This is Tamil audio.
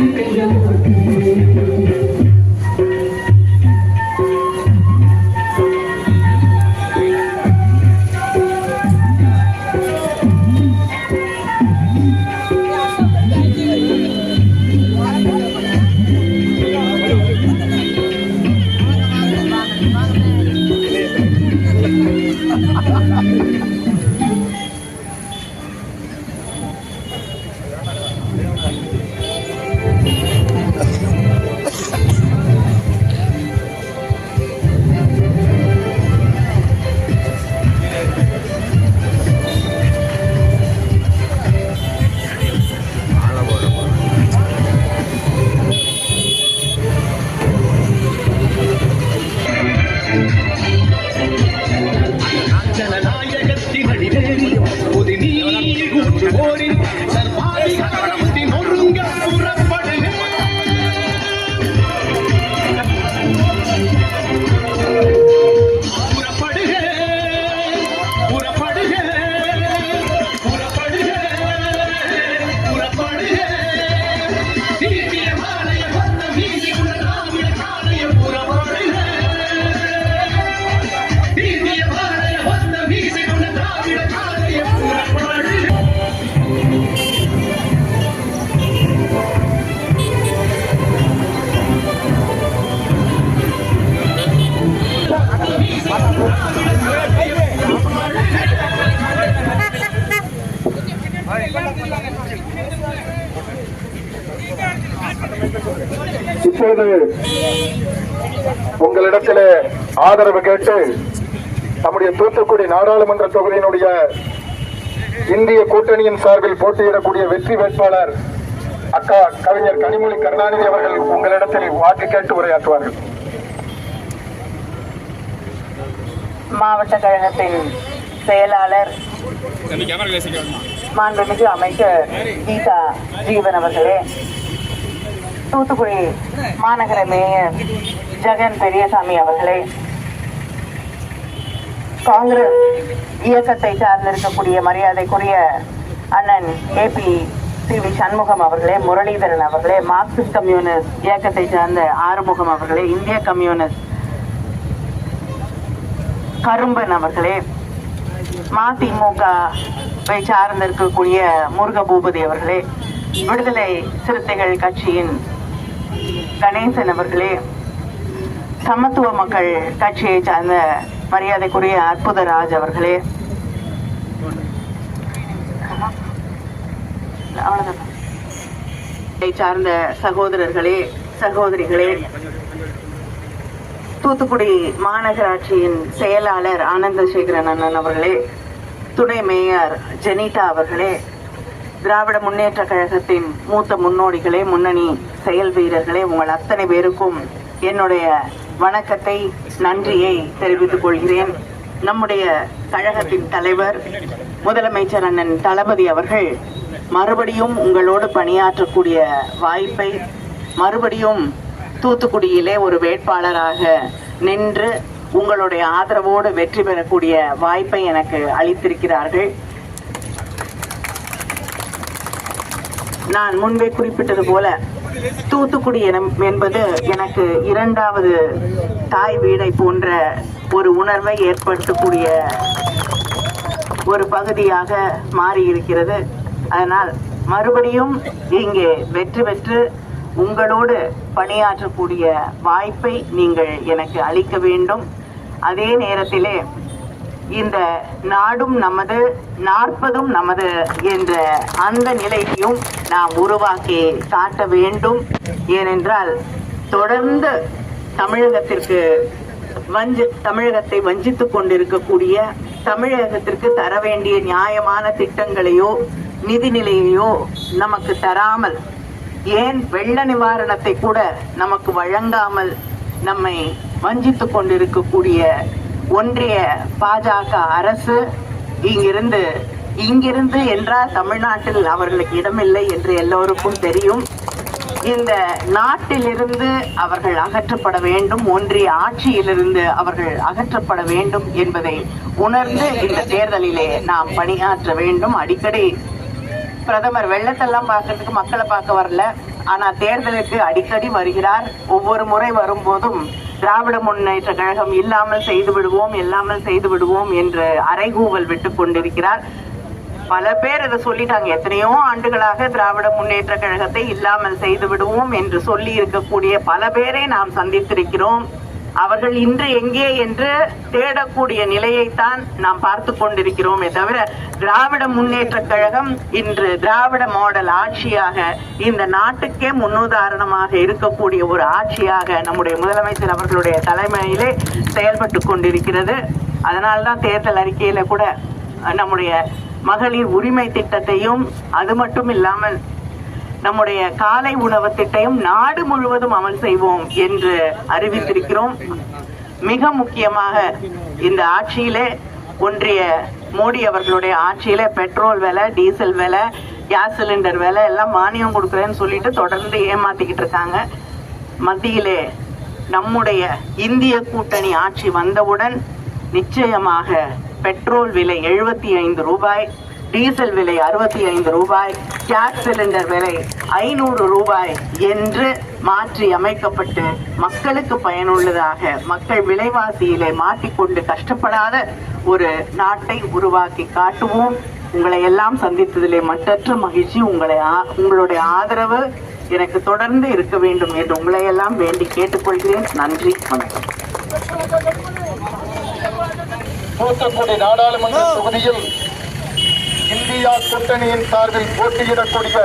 I'm gonna you. 别怕来也不 இப்பொழுது உங்களிடத்திலே ஆதரவு கேட்டு நம்முடைய தூத்துக்குடி நாடாளுமன்ற தொகுதியினுடைய இந்திய கூட்டணியின் சார்பில் போட்டியிடக்கூடிய வெற்றி வேட்பாளர் அக்கா கவிஞர் கனிமொழி கருணாநிதி அவர்கள் உங்களிடத்தில் வாக்கு கேட்டு உரையாற்றுவார்கள். மாவட்ட கழகத்தின் செயலாளர் மாண்புமிகு அமைச்சர் கீதா ஜீவன் அவர்களே தூத்துக்குடி மாநகர மேயர் ஜெகன் பெரியசாமி அவர்களே காங்கிரஸ் இயக்கத்தை சார்ந்திருக்கக்கூடிய மரியாதைக்குரிய அண்ணன் ஏபி சி வி சண்முகம் அவர்களே முரளிதரன் அவர்களே மார்க்சிஸ்ட் கம்யூனிஸ்ட் இயக்கத்தை சார்ந்த ஆறுமுகம் அவர்களே இந்திய கம்யூனிஸ்ட் கரும்பன் அவர்களே மதிமுகவை சார்ந்திருக்கக்கூடிய முருக பூபதி அவர்களே விடுதலை சிறுத்தைகள் கட்சியின் கணேசன் அவர்களே சமத்துவ மக்கள் கட்சியை சார்ந்த மரியாதைக்குரிய அற்புதராஜ் அவர்களே. இதை சார்ந்த சகோதரர்களே சகோதரிகளே தூத்துக்குடி மாநகராட்சியின் செயலாளர் ஆனந்தசேகரன் அண்ணன் அவர்களே துணை மேயர் ஜெனிதா அவர்களே திராவிட முன்னேற்ற கழகத்தின் மூத்த முன்னோடிகளே முன்னணி செயல் வீரர்களே உங்கள் அத்தனை பேருக்கும் என்னுடைய வணக்கத்தை நன்றியை தெரிவித்துக் கொள்கிறேன். நம்முடைய கழகத்தின் தலைவர் முதலமைச்சர் அண்ணன் தளபதி அவர்கள் மறுபடியும் உங்களோடு பணியாற்றக்கூடிய வாய்ப்பை மறுபடியும் தூத்துக்குடியிலே ஒரு வேட்பாளராக நின்று உங்களுடைய ஆதரவோடு வெற்றி பெறக்கூடிய வாய்ப்பை எனக்கு அளித்திருக்கிறார்கள். நான் முன்பே குறிப்பிட்டது போல தூத்துக்குடி என்பது எனக்கு இரண்டாவது தாய் வீடை போன்ற ஒரு உணர்வை ஏற்படுத்தக்கூடிய ஒரு பகுதியாக மாறி இருக்கிறது அதனால் மறுபடியும் இங்கே வெற்றி பெற்று உங்களோடு பணியாற்றக்கூடிய வாய்ப்பை நீங்கள் எனக்கு அளிக்க வேண்டும். அதே நேரத்திலே இந்த நாடும் நமது நாற்பதும் நமது என்ற அந்த நிலையையும் நாம் உருவாக்கி காட்ட வேண்டும். ஏனென்றால் தொடர்ந்து தமிழகத்திற்கு வஞ்சி தமிழகத்தை வஞ்சித்துக் கொண்டிருக்கக்கூடிய தமிழகத்திற்கு தர வேண்டிய நியாயமான திட்டங்களையோ நிதிநிலையையோ நமக்கு தராமல் ஏன் வெள்ள நிவாரணத்தை கூட நமக்கு வழங்காமல் நம்மை வஞ்சித்துக் கொண்டிருக்கக்கூடிய ஒன்றிய பாஜக அரசு இங்கிருந்து இங்கிருந்து என்றால் தமிழ்நாட்டில் அவர்களுக்கு இடமில்லை என்று எல்லோருக்கும் தெரியும். இந்த நாட்டிலிருந்து அவர்கள் அகற்றப்பட வேண்டும் ஒன்றிய ஆட்சியிலிருந்து அவர்கள் அகற்றப்பட வேண்டும் என்பதை உணர்ந்து இந்த தேர்தலிலே நாம் பணியாற்ற வேண்டும். அடிக்கடி பிரதமர் வெள்ளத்தெல்லாம் பார்க்கறதுக்கு மக்களை பார்க்க வரல. ஆனால் தேர்தலுக்கு அடிக்கடி வருகிறார். ஒவ்வொரு முறை வரும்போதும் திராவிட முன்னேற்ற கழகம் இல்லாமல் செய்து விடுவோம் இல்லாமல் செய்து விடுவோம் என்று அறைகூவல் விட்டு கொண்டிருக்கிறார். பல பேர் இதை சொல்லிட்டாங்க. எத்தனையோ ஆண்டுகளாக திராவிட முன்னேற்ற கழகத்தை இல்லாமல் செய்து விடுவோம் என்று சொல்லி இருக்கக்கூடிய பல பேரை நாம் சந்தித்திருக்கிறோம். அவர்கள் இன்று எங்கே என்று தேடக்கூடிய நிலையைத்தான் நாம் பார்த்து கொண்டிருக்கிறோமே தவிர திராவிட முன்னேற்ற கழகம் இன்று திராவிட மாடல் ஆட்சியாக இந்த நாட்டுக்கே முன்னுதாரணமாக இருக்கக்கூடிய ஒரு ஆட்சியாக நம்முடைய முதலமைச்சர் அவர்களுடைய தலைமையிலே செயல்பட்டு கொண்டிருக்கிறது. அதனால்தான் தேர்தல் அறிக்கையில கூட நம்முடைய மகளிர் உரிமை திட்டத்தையும் அது மட்டும் இல்லாமல் நம்முடைய காலை உணவு திட்டம் நாடு முழுவதும் அமல் செய்வோம் என்று அறிவித்திருக்கிறோம். மிக முக்கியமாக இந்த ஆட்சியிலே ஒன்றிய மோடி அவர்களுடைய ஆட்சியில பெட்ரோல் விலை டீசல் விலை கேஸ் சிலிண்டர் விலை எல்லாம் மானியம் கொடுக்குறேன்னு சொல்லிட்டு தொடர்ந்து ஏமாத்திக்கிட்டு இருக்காங்க. மத்தியிலே நம்முடைய இந்திய கூட்டணி ஆட்சி வந்தவுடன் நிச்சயமாக பெட்ரோல் விலை எழுபத்தி ஐந்து ரூபாய் டீசல் விலை அறுபத்தி ஐந்து ரூபாய் கேஸ் சிலிண்டர் விலை ஐநூறு ரூபாய் என்று மாற்றி அமைக்கப்பட்டு மக்களுக்கு பயனுள்ளதாக மக்கள் விலைவாசியிலே மாட்டிக்கொண்டு கஷ்டப்படாத ஒரு நாட்டை உருவாக்கி காட்டுவோம். உங்களை எல்லாம் சந்தித்ததிலே மட்டற்ற மகிழ்ச்சி. உங்களை ஆ- உங்களுடைய ஆதரவு எனக்கு தொடர்ந்து இருக்க வேண்டும் என்று உங்களை எல்லாம் வேண்டி கேட்டுக்கொள்கிறேன். நன்றி வணக்கம். தூத்துக்குடி நாடாளுமன்ற தொகுதியில் இந்தியா கூட்டணியின் சார்பில் போட்டியிடக்கூடிய